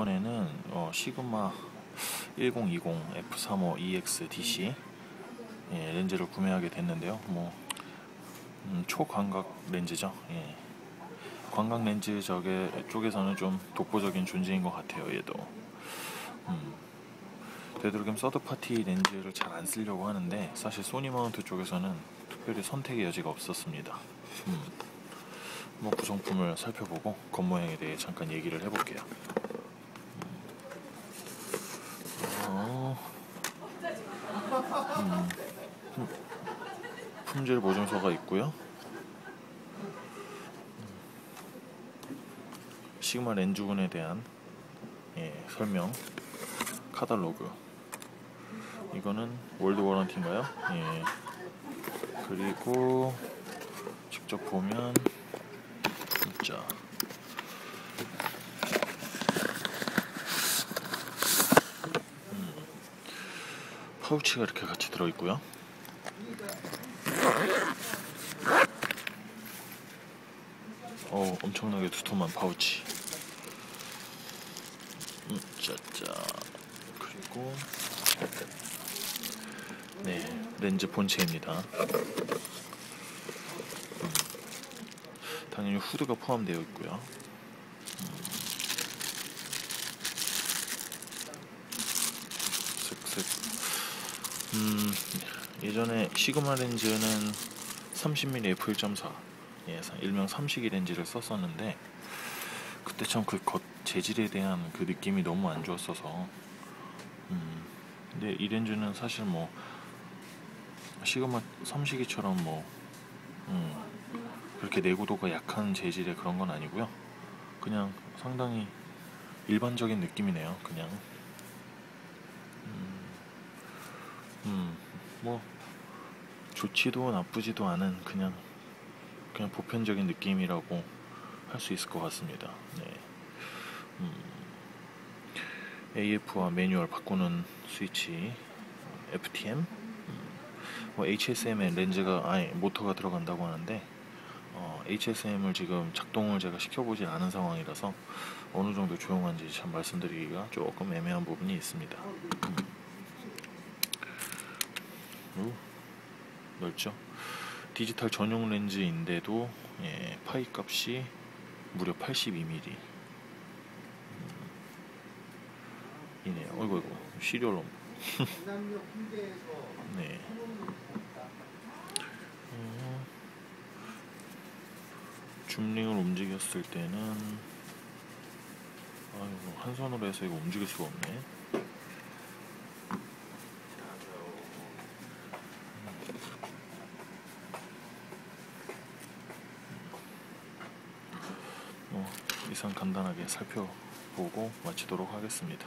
이번에는 어, 시그마 1020 F35 EX DC 예, 렌즈를 구매하게 됐는데요. 뭐 음, 초광각 렌즈죠. 예. 광각 렌즈 저게 쪽에서는 좀 독보적인 존재인 것 같아요. 얘도. 음, 되도록이면 서드 파티 렌즈를 잘 안 쓰려고 하는데 사실 소니 마운트 쪽에서는 특별히 선택의 여지가 없었습니다. 음, 뭐 구성품을 살펴보고 겉모양에 대해 잠깐 얘기를 해볼게요. 어, 음, 품- 품질 보증서가 있고요. 음, 시그마 렌즈군에 대한 예, 설명, 카탈로그. 이거는 월드 워런티인가요? 예. 그리고 직접 보면 진짜 파우치가 이렇게 같이 들어있고요. 어 엄청나게 두툼한 파우치. 음, 짜짜. 그리고 네 렌즈 본체입니다. 음, 당연히 후드가 포함되어 있고요. 슥슥. 음, 예전에 시그마 렌즈는 30mm f1.4, 예, 일명 삼식이 렌즈를 썼었는데 그때 참 그 겉 재질에 대한 그 느낌이 너무 안 좋았어서, 음, 근데 이 렌즈는 사실 뭐 시그마 삼식이처럼 뭐 음, 그렇게 내구도가 약한 재질의 그런 건 아니고요. 그냥 상당히 일반적인 느낌이네요. 그냥. 음, 뭐 좋지도 나쁘지도 않은 그냥 그냥 보편적인 느낌이라고 할 수 있을 것 같습니다. 네. 음, AF와 매뉴얼 바꾸는 스위치, FTM, 음, 뭐 HSM에 렌즈가 아니 모터가 들어간다고 하는데 어, HSM을 지금 작동을 제가 시켜보지 않은 상황이라서 어느 정도 조용한지 참 말씀드리기가 조금 애매한 부분이 있습니다. 음. 오, 넓죠. 디지털 전용 렌즈인데도 예, 파이 값이 무려 82mm. 음, 이네요. 어이구 어이구 시리얼 넘. 네. 어, 줌링을 움직였을 때는 아이고 한 손으로 해서 이거 움직일 수가 없네. 뭐 이상 간단하게 살펴보고 마치도록 하겠습니다.